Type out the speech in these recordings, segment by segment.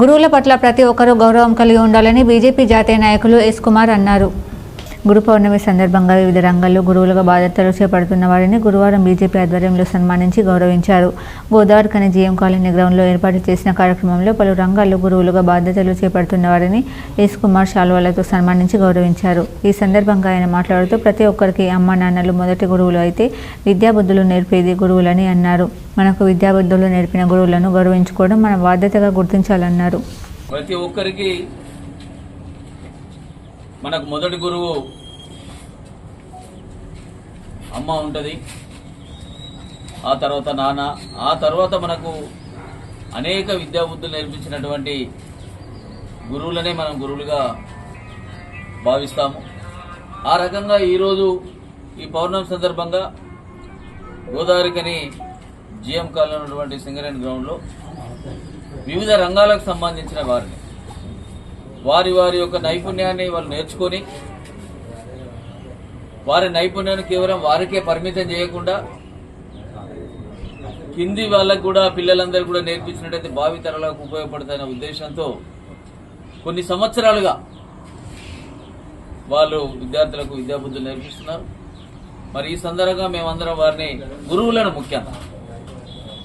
గురువుల పట్ల ప్రతి ఒక్కరూ గౌరవం కలిగి ఉండాలని బీజేపీ జాతీయ నాయకులు ఎస్ కుమార్ అన్నారు. గురు పౌర్ణమి సందర్భంగా వివిధ రంగాల్లో గురువులుగా బాధ్యతలు చేపడుతున్న వారిని గురువారం బీజేపీ ఆధ్వర్యంలో సన్మానించి గౌరవించారు. గోదావరి కని జీఎం కాలనీ గ్రౌండ్లో ఏర్పాటు చేసిన కార్యక్రమంలో పలు రంగాల్లో గురువులుగా బాధ్యతలు చేపడుతున్న వారిని ఎస్ కుమార్ శాల్వాలతో సన్మానించి గౌరవించారు. ఈ సందర్భంగా ఆయన మాట్లాడుతూ ప్రతి ఒక్కరికి అమ్మ నాన్నలు మొదటి గురువులు అయితే విద్యాబుద్ధులు నేర్పేది గురువులని అన్నారు. మనకు విద్యాబుద్ధులు నేర్పిన గురువులను గౌరవించుకోవడం మన బాధ్యతగా గుర్తించాలన్నారు. ప్రతి ఒక్కరికి మనకు మొదటి గురువు అమ్మ ఉంటుంది ఆ తర్వాత నాన్న ఆ తర్వాత మనకు అనేక విద్యాబుద్ధులు నేర్పించినటువంటి గురువులనే మనం గురువులుగా భావిస్తాము. ఆ రకంగా ఈరోజు ఈ పౌర్ణమి సందర్భంగా గోదావరికని జిఎం కాలనీ ఉన్నటువంటి సింగరేణి గ్రౌండ్లో వివిధ రంగాలకు సంబంధించిన వారిని వారి వారి యొక్క నైపుణ్యాన్ని వాళ్ళు నేర్చుకొని వారి నైపుణ్యాన్ని కేవలం వారికే పరిమితం చేయకుండా కింది వాళ్ళకు కూడా పిల్లలందరూ కూడా నేర్పించినట్టయితే భావి తరాలకు ఉపయోగపడుతున్న ఉద్దేశంతో కొన్ని సంవత్సరాలుగా వాళ్ళు విద్యార్థులకు విద్యాబుద్ధులు నేర్పిస్తున్నారు. మరి ఈ సందర్భంగా మేమందరం వారిని గురువులను ముఖ్యంగా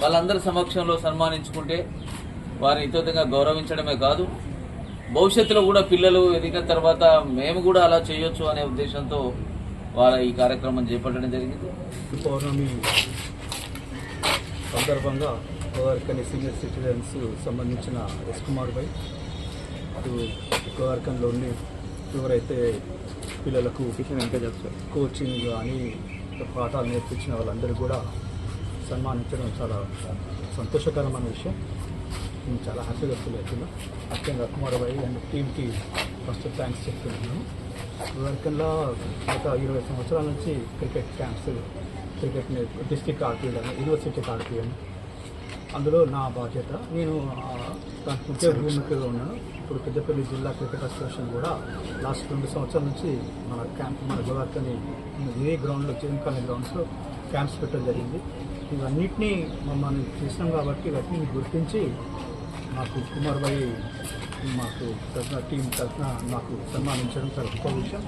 వాళ్ళందరి సమక్షంలో సన్మానించుకుంటే వారిని ఇతోతంగా గౌరవించడమే కాదు భవిష్యత్తులో కూడా పిల్లలు ఎదిగిన తర్వాత మేము కూడా అలా చేయొచ్చు అనే ఉద్దేశంతో వాళ్ళ ఈ కార్యక్రమం చేపట్టడం జరిగింది. పౌర్ణమి సందర్భంగా గోవర్కన్ సీనియర్ సిటిజన్స్ సంబంధించిన ఎస్ కుమార్ భాయ్ ఇటు గోవర్కన్లోని ఎవరైతే పిల్లలకు కోచింగ్ కానీ పాఠాలు నేర్పించిన వాళ్ళందరూ కూడా సన్మానించడం చాలా సంతోషకరమైన విషయం. నేను చాలా హ్యాపీగా ఫీల్ అవుతున్నా. ముఖ్యంగా అండ్ టీమ్కి ఫస్ట్ థ్యాంక్స్ చెప్తున్నాను. వర్కంలో గత ఇరవై సంవత్సరాల నుంచి క్రికెట్ క్యాంప్స్ క్రికెట్ని డిస్టిక్ ఆడిపియడం యూనివర్సిటీకి ఆడిపియడం అందులో నా బాధ్యత. నేను ఆ, ముఖ్య భూమికలో ఉన్నాను. ఇప్పుడు పెద్దపల్లి జిల్లా క్రికెట్ అసోసియేషన్ కూడా లాస్ట్ రెండు సంవత్సరాల నుంచి మన క్యాంప్ మన గోవర్కని ఏ గ్రౌండ్లో చిరంకాని గ్రౌండ్స్లో క్యాంప్స్ పెట్టడం జరిగింది. ఇవన్నిటినీ మమ్మల్ని చూసినాం కాబట్టి వాటిని గుర్తించి మాకు కుమార్ భాయ్ మాకు తరఫున టీం తరఫున మాకు సన్మానించడం చాలా గొప్ప విషయం.